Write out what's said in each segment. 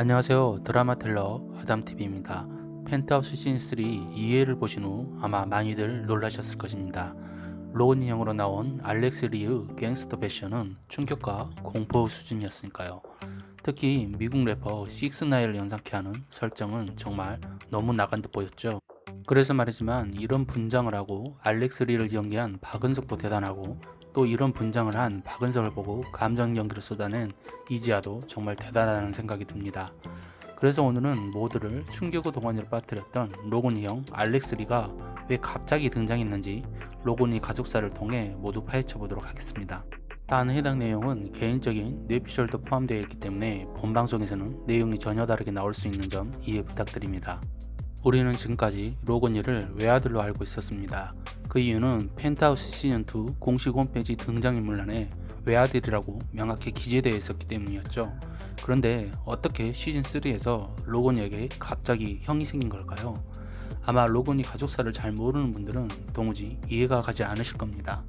안녕하세요. 드라마 텔러 아담TV입니다. 펜트하우스 시즌3 2회를 보신 후 아마 많이들 놀라셨을 것입니다. 로건 인형으로 나온 알렉스 리의 갱스터 패션은 충격과 공포 수준이었으니까요. 특히 미국 래퍼 6나이를 연상케 하는 설정은 정말 너무 나간 듯 보였죠. 그래서 말이지만 이런 분장을 하고 알렉스 리를 연기한 박은석도 대단하고 또 이런 분장을 한 박은석을 보고 감정 연기를 쏟아낸 이지아도 정말 대단하다는 생각이 듭니다. 그래서 오늘은 모두를 충격의 동안으로 빠뜨렸던 로고니 형 알렉스 리가 왜 갑자기 등장했는지 로고니 가족사를 통해 모두 파헤쳐 보도록 하겠습니다. 단 해당 내용은 개인적인 뇌피셜도 포함되어 있기 때문에 본 방송에서는 내용이 전혀 다르게 나올 수 있는 점 이해 부탁드립니다. 우리는 지금까지 로건이를 외아들로 알고 있었습니다. 그 이유는 펜트하우스 시즌2 공식 홈페이지 등장인물 란에 외아들이라고 명확히 기재되어 있었기 때문이었죠. 그런데 어떻게 시즌3에서 로건이에게 갑자기 형이 생긴 걸까요? 아마 로건이 가족사를 잘 모르는 분들은 도무지 이해가 가지 않으실 겁니다.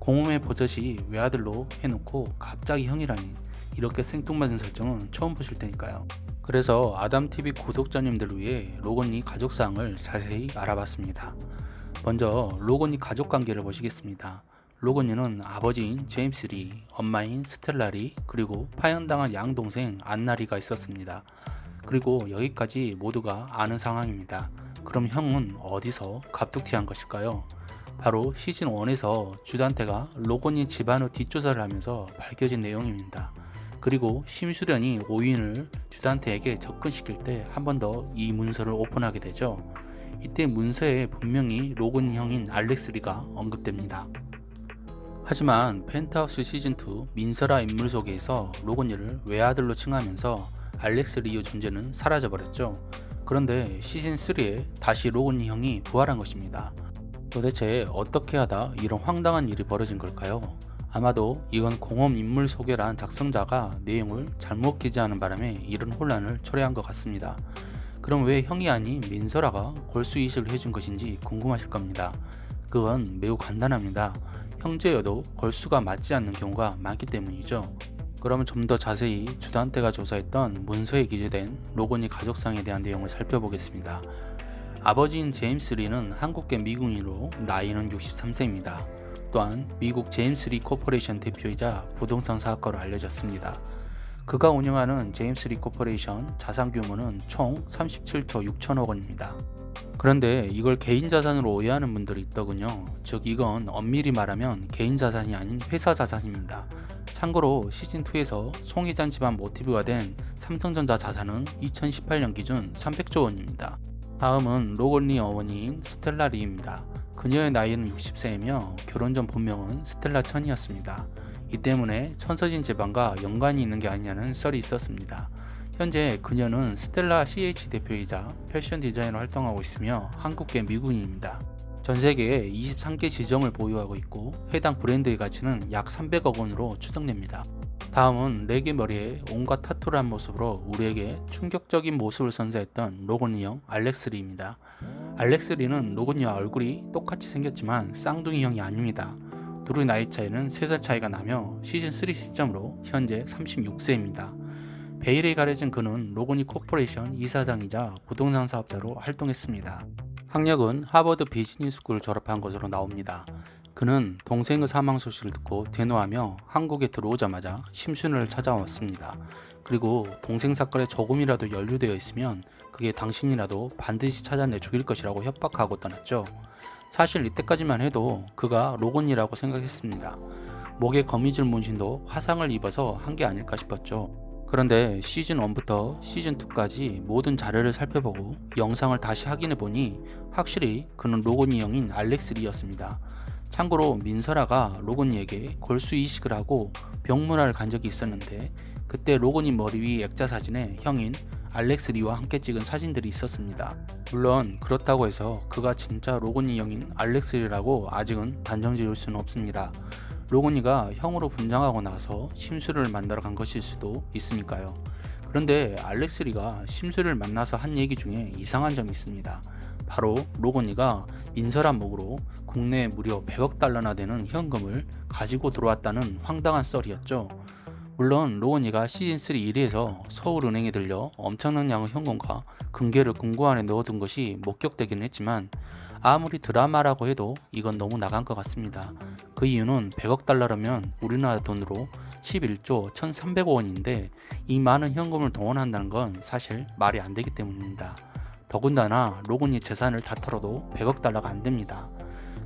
공홈의 버젓이 외아들로 해놓고 갑자기 형이라니 이렇게 생뚱맞은 설정은 처음 보실 테니까요. 그래서 아담TV 구독자님들을 위해 로건이 가족사항을 자세히 알아봤습니다. 먼저 로건이 가족관계를 보시겠습니다. 로건이는 아버지인 제임스 리, 엄마인 스텔라 리, 그리고 파견당한 양동생 안나 리가 있었습니다. 그리고 여기까지 모두가 아는 상황입니다. 그럼 형은 어디서 갑툭튀한 것일까요? 바로 시즌 1에서 주단태가 로건이 집안의 뒷조사를 하면서 밝혀진 내용입니다. 그리고 심수련이 오인을 주단태에게 접근시킬 때 한 번 더 이 문서를 오픈하게 되죠. 이때 문서에 분명히 로건 형인 알렉스 리가 언급됩니다. 하지만 펜트하우스 시즌2 민설아 인물 소개에서 로건이를 외아들로 칭하면서 알렉스 리의 존재는 사라져버렸죠. 그런데 시즌3에 다시 로건이 형이 부활한 것입니다. 도대체 어떻게 하다 이런 황당한 일이 벌어진 걸까요? 아마도 이건 공업 인물 소개란 작성자가 내용을 잘못 기재하는 바람에 이런 혼란을 초래한 것 같습니다. 그럼 왜 형이 아닌 민설아가 골수 이식을 해준 것인지 궁금하실 겁니다. 그건 매우 간단합니다. 형제여도 골수가 맞지 않는 경우가 많기 때문이죠. 그러면 좀더 자세히 주단태가 조사했던 문서에 기재된 로건이 가족상에 대한 내용을 살펴보겠습니다. 아버지인 제임스 리는 한국계 미국인으로 나이는 63세입니다. 또한 미국 제임스 리 코퍼레이션 대표이자 부동산 사업가로 알려졌습니다. 그가 운영하는 제임스 리 코퍼레이션 자산 규모는 총 37조 6천억 원입니다. 그런데 이걸 개인 자산으로 오해하는 분들이 있더군요. 즉 이건 엄밀히 말하면 개인 자산이 아닌 회사 자산입니다. 참고로 시즌2에서 송희잔 집안 모티브가 된 삼성전자 자산은 2018년 기준 300조 원입니다. 다음은 로건리 어머니인 스텔라 리입니다. 그녀의 나이는 60세이며 결혼 전 본명은 스텔라 천이었습니다. 이 때문에 천서진 집안과 연관이 있는 게 아니냐는 썰이 있었습니다. 현재 그녀는 스텔라 CH 대표이자 패션 디자이너 활동하고 있으며 한국계 미국인입니다. 전 세계에 23개 지점을 보유하고 있고 해당 브랜드의 가치는 약 300억 원으로 추정됩니다. 다음은 레게 머리에 온갖 타투를 한 모습으로 우리에게 충격적인 모습을 선사했던 로건이 형 알렉스 리입니다. 알렉스 리는 로건이 와 얼굴이 똑같이 생겼지만 쌍둥이 형이 아닙니다. 둘의 나이 차이는 3살 차이가 나며 시즌3 시점으로 현재 36세입니다. 베일에 가려진 그는 로건이 코퍼레이션 이사장이자 부동산 사업자로 활동했습니다. 학력은 하버드 비즈니스쿨을 졸업한 것으로 나옵니다. 그는 동생의 사망 소식을 듣고 대노하며 한국에 들어오자마자 심순을 찾아왔습니다. 그리고 동생 사건에 조금이라도 연루되어 있으면 그게 당신이라도 반드시 찾아내 죽일 것이라고 협박하고 떠났죠. 사실 이때까지만 해도 그가 로건이라고 생각했습니다. 목에 거미줄 문신도 화상을 입어서 한 게 아닐까 싶었죠. 그런데 시즌 1부터 시즌 2까지 모든 자료를 살펴보고 영상을 다시 확인해 보니 확실히 그는 로건이 형인 알렉스 리였습니다. 참고로 민설아가 로건이에게 골수 이식을 하고 병문안을 간 적이 있었는데 그때 로건이 머리 위 액자 사진에 형인 알렉스 리와 함께 찍은 사진들이 있었습니다. 물론 그렇다고 해서 그가 진짜 로건이 형인 알렉스 리라고 아직은 단정 지을 수는 없습니다. 로건이가 형으로 분장하고 나서 심수를 만나러 간 것일 수도 있으니까요. 그런데 알렉스 리가 심수를 만나서 한 얘기 중에 이상한 점이 있습니다. 바로 로건이가 민설한 목으로 국내에 무려 100억 달러나 되는 현금을 가지고 들어왔다는 황당한 썰이었죠. 물론 로건이가 시즌3 1위에서 서울은행에 들려 엄청난 양의 현금과 금괴를 금고 안에 넣어둔 것이 목격되긴 했지만 아무리 드라마라고 해도 이건 너무 나간 것 같습니다. 그 이유는 100억 달러라면 우리나라 돈으로 11조 1,300억 원인데 이 많은 현금을 동원한다는 건 사실 말이 안 되기 때문입니다. 더군다나 로건이 재산을 다 털어도 100억 달러가 안 됩니다.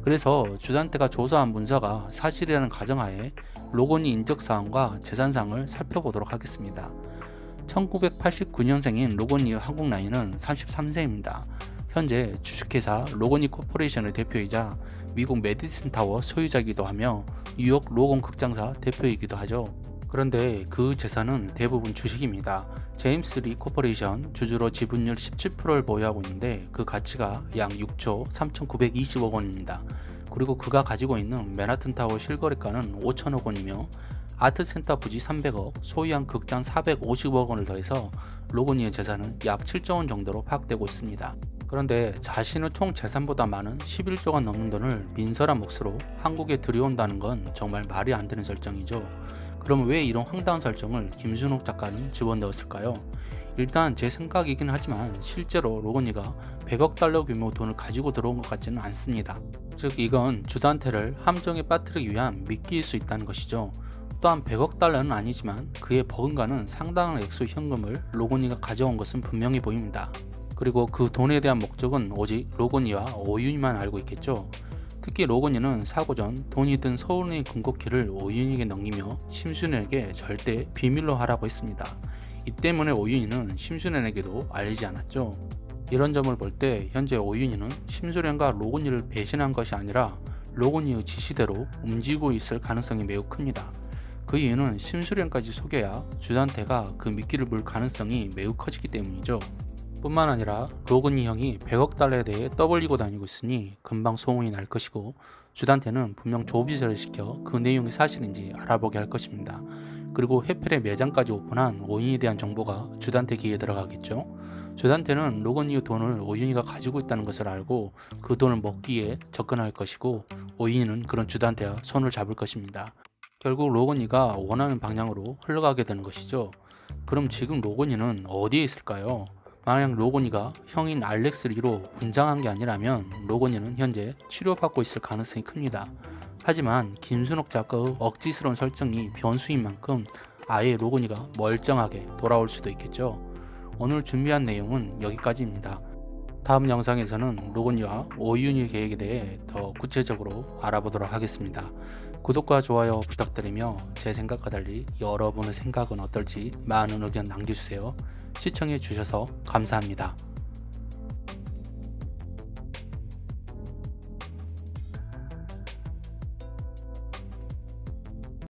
그래서 주단태가 조사한 문서가 사실이라는 가정하에 로건이 인적사항과 재산상을 살펴보도록 하겠습니다. 1989년생인 로건이의 한국 나이는 33세입니다. 현재 주식회사 로건이 코퍼레이션의 대표이자 미국 메디슨 타워 소유자이기도 하며 뉴욕 로건 극장사 대표이기도 하죠. 그런데 그 재산은 대부분 주식입니다. 제임스 리 코퍼레이션 주주로 지분율 17%를 보유하고 있는데 그 가치가 약 6조 3,920억 원입니다. 그리고 그가 가지고 있는 맨하튼 타워 실거래가는 5천억 원이며 아트센터 부지 300억, 소유한 극장 450억 원을 더해서 로고니의 재산은 약 7조 원 정도로 파악되고 있습니다. 그런데 자신의 총 재산보다 많은 11조가 넘는 돈을 민설한 몫으로 한국에 들여온다는 건 정말 말이 안 되는 설정이죠. 그럼 왜 이런 황당한 설정을 김순옥 작가는 집어넣었을까요? 일단 제 생각이긴 하지만 실제로 로건이가 100억 달러 규모 돈을 가지고 들어온 것 같지는 않습니다. 즉 이건 주단태를 함정에 빠뜨리기 위한 미끼일 수 있다는 것이죠. 또한 100억 달러는 아니지만 그의 버금가는 상당한 액수 현금을 로건이가 가져온 것은 분명히 보입니다. 그리고 그 돈에 대한 목적은 오직 로건이와 오윤이만 알고 있겠죠. 특히 로건이는 사고 전 돈이 든 서울은행 금고키를 오윤에게 넘기며 심순에게 절대 비밀로 하라고 했습니다. 이 때문에 오윤이는 심순에게도 알리지 않았죠. 이런 점을 볼 때 현재 오윤이는 심수련과 로건이를 배신한 것이 아니라 로건이의 지시대로 움직이고 있을 가능성이 매우 큽니다. 그 이유는 심수련까지 속여야 주단태가 그 미끼를 물 가능성이 매우 커지기 때문이죠. 뿐만 아니라 로건이 형이 100억 달러에 대해 떠벌리고 다니고 있으니 금방 소문이 날 것이고 주단태는 분명 조비제를 시켜 그 내용이 사실인지 알아보게 할 것입니다. 그리고 해펠의 매장까지 오픈한 오윤에 대한 정보가 주단태 귀에 들어가겠죠. 주단태는 로건이의 돈을 오윤이가 가지고 있다는 것을 알고 그 돈을 먹기에 접근할 것이고 오윤이는 그런 주단태와 손을 잡을 것입니다. 결국 로건이가 원하는 방향으로 흘러가게 되는 것이죠. 그럼 지금 로건이는 어디에 있을까요? 만약 로건이가 형인 알렉스 리로 분장한 게 아니라면 로건이는 현재 치료받고 있을 가능성이 큽니다. 하지만 김순옥 작가의 억지스러운 설정이 변수인 만큼 아예 로건이가 멀쩡하게 돌아올 수도 있겠죠. 오늘 준비한 내용은 여기까지입니다. 다음 영상에서는 로건이와 오윤희 계획에 대해 더 구체적으로 알아보도록 하겠습니다. 구독과 좋아요 부탁드리며 제 생각과 달리 여러분의 생각은 어떨지 많은 의견 남겨주세요. 시청해 주셔서 감사합니다.